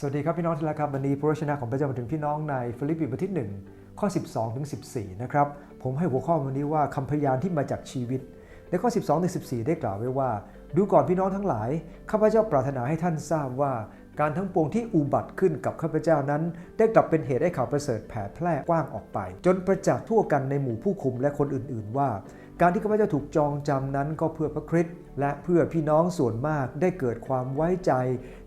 สวัสดีครับพี่น้องที่รักครับวันนี้พระวจนะของพระเจ้ามาถึงพี่น้องในฟิลิปปีบทที่ 1 ข้อ 12ถึง14 นะครับ ผมให้หัวข้อวันนี้ว่าคำพยานที่มาจากชีวิต ในข้อ 12ถึง14 ได้กล่าวไว้ว่า ดูก่อนพี่น้องทั้งหลาย ข้าพเจ้าปรารถนาให้ท่านทราบว่า การทั้งปวงที่อุบัติขึ้นกับข้าพเจ้านั้น ได้กลับเป็นเหตุให้ข่าวประเสริฐแผ่แพร่กว้างออกไป จนประจักษ์ทั่วกันในหมู่ผู้คุมและคนอื่น ๆ ว่า การที่ข้าพเจ้าถูกจองจำนั้นก็เพื่อพระคริสต์และเพื่อพี่น้องส่วนมากได้เกิดความไว้ใจ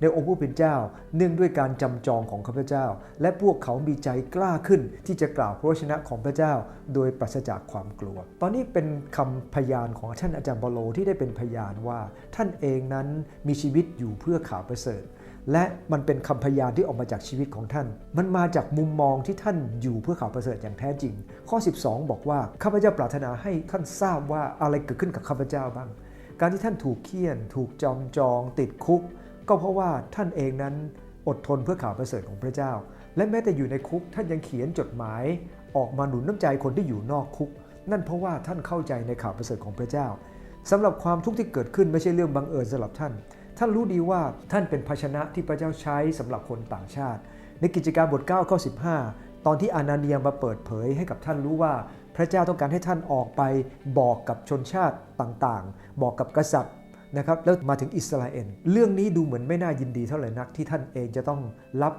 ในองค์ผู้เป็นเจ้า เนื่องด้วยการจำจองของข้าพเจ้า และพวกเขามีใจกล้าขึ้นที่จะกล่าวพระวจนะของพระเจ้า โดยปราศจากความกลัว ตอนนี้เป็นคำพยานของท่านอาจารย์บาโลที่ได้เป็นพยานว่า ท่านเองนั้นมีชีวิตอยู่เพื่อข่าวประเสริฐ และมันเป็นคำพยานที่ออกมาจากชีวิตของท่าน มันมาจากมุมมองที่ท่านอยู่เพื่อข่าวประเสริฐอย่างแท้จริง ข้อ 12 บอกว่าข้าพเจ้าปรารถนาให้ท่านทราบว่าอะไรเกิดขึ้นกับข้าพเจ้าบ้าง การที่ท่านถูกเคี่ยน ถูกจอมจอง ติดคุก ก็เพราะว่าท่านเองนั้นอดทนเพื่อข่าวประเสริฐของพระเจ้า และแม้แต่อยู่ในคุกท่านยังเขียนจดหมาย ออกมาหนุนน้ำใจคนที่อยู่นอกคุก นั่นเพราะว่าท่านเข้าใจในข่าวประเสริฐของพระเจ้าสำหรับความทุกข์ที่เกิดขึ้นไม่ใช่เรื่องบังเอิญสำหรับท่าน ท่านรู้ดีว่าท่านเป็นภาชนะที่พระเจ้าใช้สำหรับคนต่างชาติ ในกิจการบท9ข้อ15 ตอนที่อานาเนียมาเปิดเผยให้กับท่านรู้ว่าพระเจ้าต้องการให้ท่านออกไปบอกกับชนชาติต่างๆ บอกกับกษัตริย์นะครับแล้วมาถึงอิสราเอลเรื่องนี้ดูเหมือนไม่น่ายินดีเท่าไหร่นักที่ท่านเองจะต้องรับ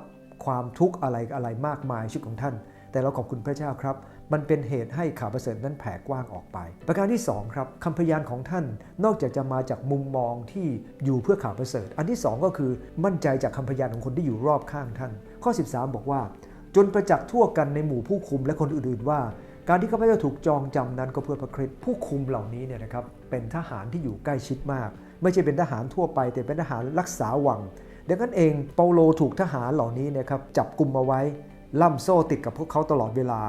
ความทุกข์อะไรอะไรมากมายชีวิตของท่าน แต่เราขอบคุณพระเจ้าครับ มันเป็นเหตุให้ข่าวประเสริฐนั้นแผ่กว้างออกไป ประการที่ 2 ครับคำพยานของท่านนอกจากจะมาจากมุมมองที่อยู่เพื่อข่าวประเสริฐ อันที่ 2 ก็คือมั่นใจจากคำพยานของคนที่อยู่รอบข้างท่าน ข้อ 13 บอกว่า จนประจักษ์ทั่วกันในหมู่ผู้คุมและคนอื่นๆว่าการที่ข้าพเจ้าถูกจองจำนั้นก็เพื่อพระคริสต์ผู้คุมเหล่านี้เนี่ยนะครับเป็นทหารที่อยู่ใกล้ชิดมาก ไม่ใช่เป็นทหารทั่วไป แต่เป็นทหารรักษาวังดังนั้นเองเปาโลถูกทหารเหล่านี้นะครับจับกลุ่มมาไว้ ล่ำโซ่ติดกับพวกเขาตลอดเวลา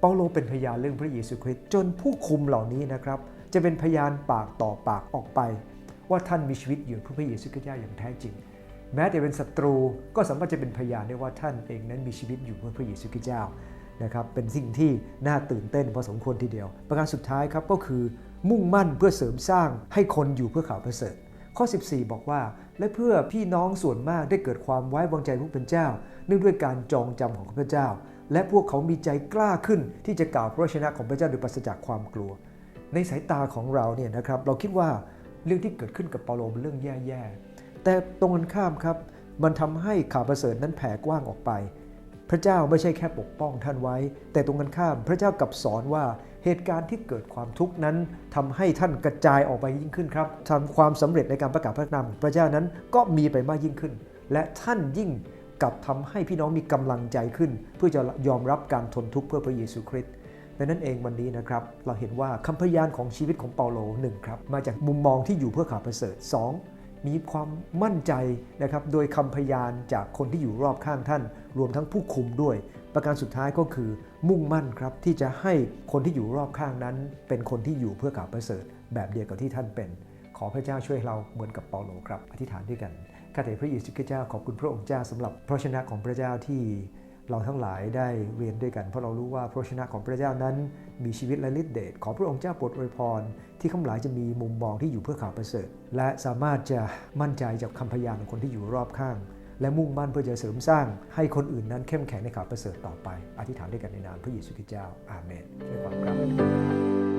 เปาโลเป็นพยานเรื่องพระเยซูคริสต์จนผู้คุมเหล่านี้นะครับ จะเป็นพยานปากต่อปากออกไป ว่าท่านมีชีวิตอยู่เพื่อพระเยซูคริสต์อย่างแท้จริง แม้แต่เป็นศัตรูก็สามารถจะเป็นพยานได้ว่าท่านเองนั้นมีชีวิตอยู่เพื่อพระเยซูคริสต์เจ้านะครับเป็นสิ่งที่น่าตื่นเต้นพอสมควรทีเดียว ประการสุดท้ายครับก็คือมุ่งมั่นเพื่อเสริมสร้างให้คนอยู่เพื่อข่าวประเสริฐ ข้อ 14 บอกว่า และเพื่อพี่น้องส่วนมากได้เกิดความไว้วางใจผู้เป็นเจ้า เนื่องด้วยการจองจำของพระเจ้า และพวกเขามีใจกล้าขึ้นที่จะกล่าวพระวจนะของพระเจ้าโดยปราศจากความกลัว ในสายตาของเราเนี่ยนะครับเราคิดว่าเรื่องที่เกิดขึ้นกับเปาโลเป็นเรื่องแย่ๆ แต่ตรงกันข้ามครับ มันทำให้ข่าวประเสริฐนั้นแผ่กว้างออกไป พระเจ้าไม่ใช่แค่ปกป้องท่านไว้ แต่ตรงกันข้ามพระเจ้ากลับสอนว่า เหตุการณ์ที่เกิดความทุกข์นั้นทำให้ท่านกระจายออกไปยิ่งขึ้นครับทำความสำเร็จในการประกาศพระนามของพระเจ้านั้นก็มีไปมากยิ่งขึ้น และท่านยิ่งกลับทำให้พี่น้องมีกำลังใจขึ้น เพื่อจะยอมรับการทนทุกข์เพื่อพระเยซูคริสต์ดังนั้นเองวันนี้นะครับ เราเห็นว่าคำพยานของชีวิตของเปาโลหนึ่งครับมาจากมุมมองที่อยู่เพื่อข่าวประเสริฐสองมีความมั่นใจนะครับโดยคำพยานจากคนที่อยู่รอบข้างท่าน รวมทั้งผู้คุมด้วย ประการสุดท้ายก็คือมุ่งมั่นครับที่จะให้คนที่อยู่รอบข้างนั้น เป็นคนที่อยู่เพื่อข่าวประเสริฐ แบบเดียวกับที่ท่านเป็น ขอพระเจ้าช่วยเราเหมือนกับเปาโลครับ อธิษฐานด้วยกันข้าแต่พระเยซูคริสต์เจ้าขอบคุณพระองค์เจ้าสำหรับพระชนะของพระเจ้าที่เราทั้งหลายได้เรียนด้วยกัน เพราะเรารู้ว่าพระชนะของพระเจ้านั้น มีชีวิตและฤทธิเดชขอพระองค์เจ้าโปรดอวยพร ที่ข้าหลายจะมีมุมมองที่อยู่เพื่อข่าวประเสริฐ และสามารถจะมั่นใจจากคำพยานของคนที่อยู่รอบข้าง และมุ่งมั่นเพื่อจะเสริมสร้างให้คนอื่นนั้นเข้มแข็งในข่าวประเสริฐต่อไป อธิษฐานด้วยกันในนามพระเยซูคริสต์เจ้าอาเมนด้วยความกรับ